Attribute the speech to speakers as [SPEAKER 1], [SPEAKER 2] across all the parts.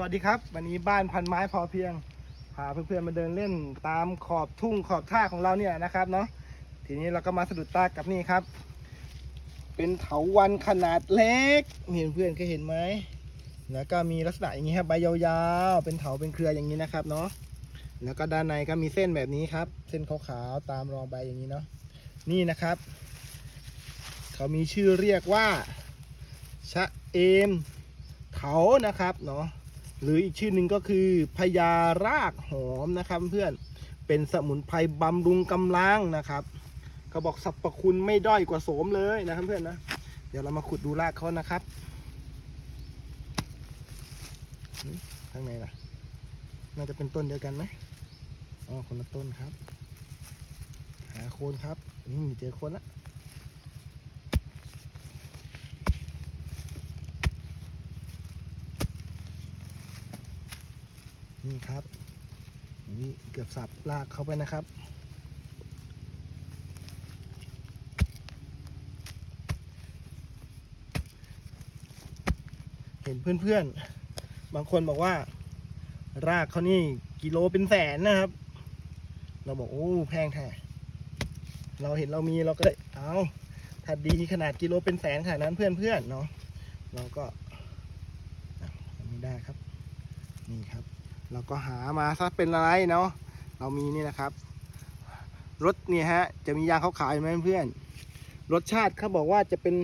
[SPEAKER 1] สวัสดีครับ วันนี้บ้านพันไม้พอเพียงพาเพื่อนๆมาเดินเล่นตามขอบทุ่งขอบท่าของเราเนี่ยนะครับเนาะทีนี้เราก็มาสะดุดตากับนี่ครับ เป็นเถาวันขนาดเล็กนี่เพื่อนๆเคยเห็นไหมแล้วก็มีลักษณะอย่างนี้ครับใบยาวๆ เป็นเถาเป็นเครืออย่างนี้นะครับเนาะแล้วก็ด้านในก็มีเส้นแบบนี้ครับ เส้นขาวๆตามรองใบอย่างนี้เนาะนี่นะครับ เขามีชื่อเรียกว่าชะเอมเถานะครับเนาะ หรืออีกชื่อหนึ่งก็คือพญารากหอมนะครับเพื่อนเป็นสมุนไพรบำรุงกำลังนะครับเขาบอกสรรพคุณไม่ด้อยกว่าโสมเลยนะครับเพื่อนนะ เดี๋ยวเรามาขุดดูรากเขานะครับข้างในล่ะ น่าจะเป็นต้นเดียวกันไหมอ๋อคนละต้นครับ หาโคนครับนี่เจอโคนละ นี่ครับ นี่เกือบสับลากเข้าไปนะครับ เห็นเพื่อนๆ บางคนบอกว่า รากเขานี่กิโลเป็นแสนนะครับ เราบอกโอ้แพงแท้เราเห็นเรามีเราก็เลยเอาถ้าดีขนาดกิโลเป็นแสนขนาดนั้นเพื่อนๆเนาะเราก็อ่ได้ครับ นี่ครับ เราก็หามาซะเป็นอะไรเนาะเรามีนี่นะครับ รสเนี่ยฮะ จะมียางขาวๆอยู่ไหมเพื่อน รสชาติเขาบอกว่าจะเป็น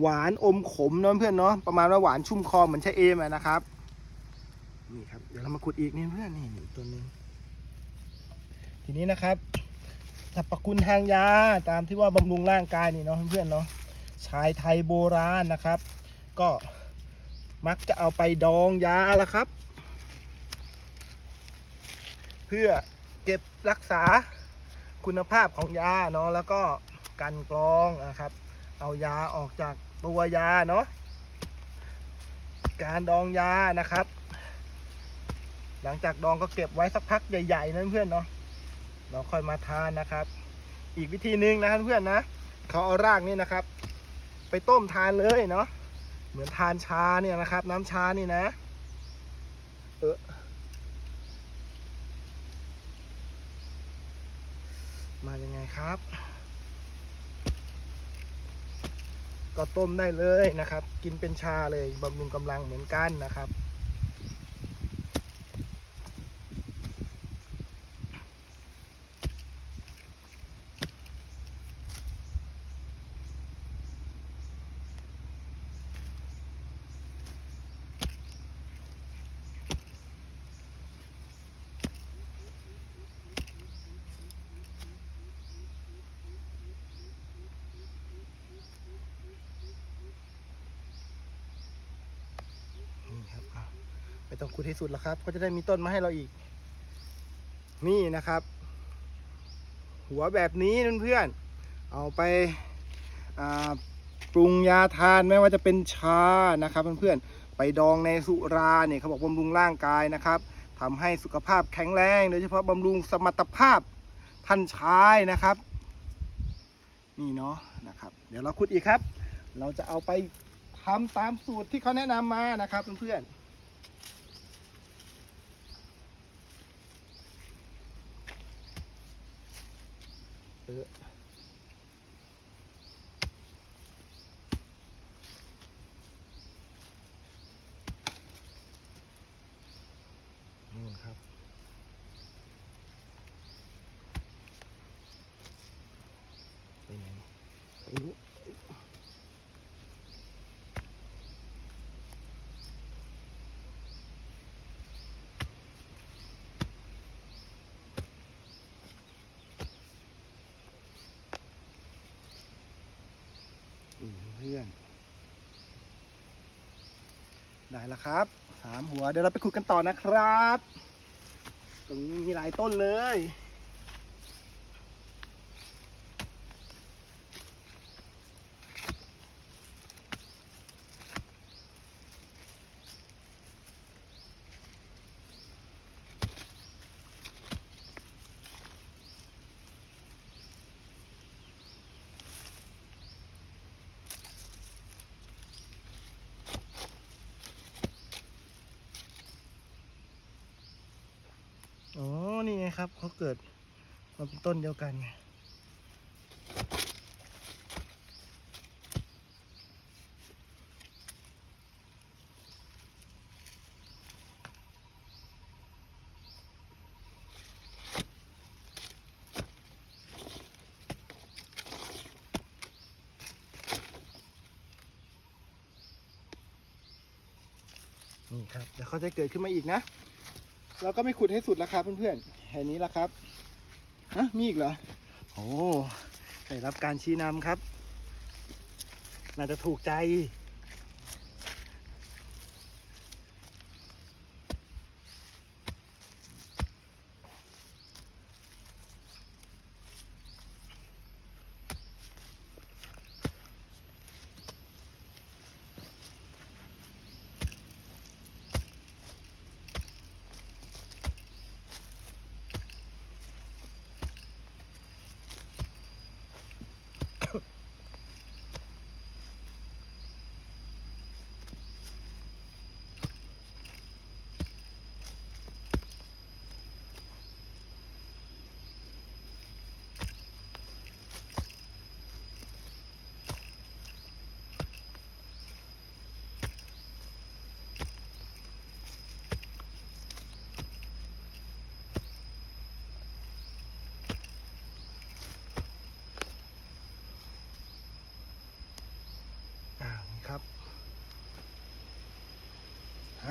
[SPEAKER 1] หวานอมขมเนาะเพื่อนเนาะประมาณว่าหวานชุ่มคอเหมือนชะเอมนะครับนี่ครับเดี๋ยวเรามาขุดอีกนี่เพื่อนนี่ตัวนึงทีนี้นะครับสรรพคุณทางยาตามที่ว่าบำรุงร่างกายนี่เนาะเพื่อนเนาะชายไทยโบราณนะครับ ก็มักจะเอาไปดองยาละครับ เพื่อเก็บรักษาคุณภาพของยาเนาะแล้วก็กันกรองนะครับ เอายาออกจากตัวยาเนาะการดองยานะครับ หลังจากดองก็เก็บไว้สักพักใหญ่ๆนะเพื่อนเนาะเราค่อยมาทานนะครับ อีกวิธีหนึ่งนะเพื่อนนะเขาเอารากนี่นะครับ ไปต้มทานเลยเนาะเหมือนทานชาเนี่ยนะครับ น้ำชานี่นะ เออ มายังไงครับ ก็ต้มได้เลยนะครับ กินเป็นชาเลยบำรุงกำลังเหมือนกันนะครับ ไม่ต้องขุดให้สุดแล้วครับ ก็จะได้มีต้นมาให้เราอีก นี่นะครับ หัวแบบนี้เพื่อนๆเอาไปาปรุงยาทานไม่ว่าจะเป็นชานะครับเพื่อนๆไปดองในสุราเนี่ยเขาบอกบำรุงร่างกายนะครับทำให้สุขภาพแข็งแรงโดยเฉพาะบำรุงสมรรถภาพท่านชายนะครับ นี่เนาะนะครับ เดี๋ยวเราขุดอีกครับ เราจะเอาไปทำตามสูตรที่เขาแนะนำมานะครับเพื่อนๆ เออนู่นครับ ไปไหนไปนู้น อืมเพื่อนได้แล้วครับสามหัว เดี๋ยวเราไปขุดกันต่อนะครับ ตรงนี้มีหลายต้นเลย ครับเขาเกิดมาเป็นต้นเดียวกันไงนี่ครับเดี๋ยวเขาจะเกิดขึ้นมาอีกนะ เราก็ไม่ขุดให้สุดแล้วครับเพื่อนๆแค่นี้แล้วครับฮะมีอีกเหรอโอ้ได้รับการชี้นำครับ น่าจะถูกใจ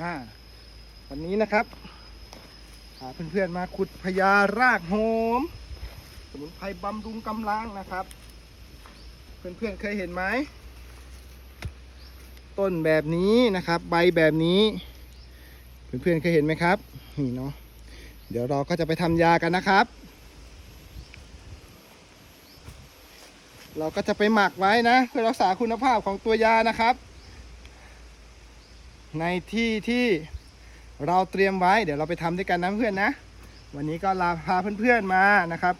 [SPEAKER 1] อ่าวันนี้นะครับพาเพื่อนๆมาขุดพญารากโหม สมุนไพรบำรุงกำลังนะครับ เพื่อนๆเคยเห็นไหมต้นแบบนี้นะครับ ใบแบบนี้ เพื่อนๆเคยเห็นไหมครับนี่เนาะเดี๋ยวเราก็จะไปทำยากันนะครับ เราก็จะไปหมักไว้นะ เพื่อรักษาคุณภาพของตัวยานะครับ ในที่ที่เราเตรียมไว้เดี๋ยวเราไปทำด้วยกันนะเพื่อนนะ วันนี้ก็ลาพาเพื่อนๆมานะครับ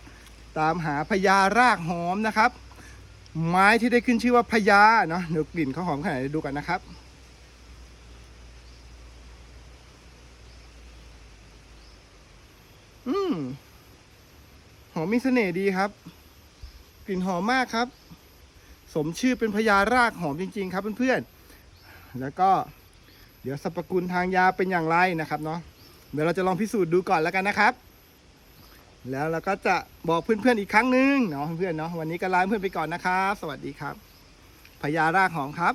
[SPEAKER 1] ตามหาพญารากหอมนะครับ ไม้ที่ได้ขึ้นชื่อว่าพญาเนาะเดี๋ยวกลิ่นเขาหอมขนาดไหนดูกันนะครับอืมหอมมีเสน่ห์ดีครับ กลิ่นหอมมากครับ สมชื่อเป็นพญารากหอมจริง ๆ ครับเพื่อนๆแล้วก็ เดี๋ยวสรรพคุณทางยาเป็นอย่างไรนะครับเนาะเดี๋ยวเราจะลองพิสูจน์ดูก่อนแล้วกันนะครับ แล้วเราก็จะบอกเพื่อนๆอีกครั้งหนึ่งเนาะเพื่อนๆเนาะวันนี้ก็ลาเพื่อนไปก่อนนะครับ สวัสดีครับพญารากหอมครับ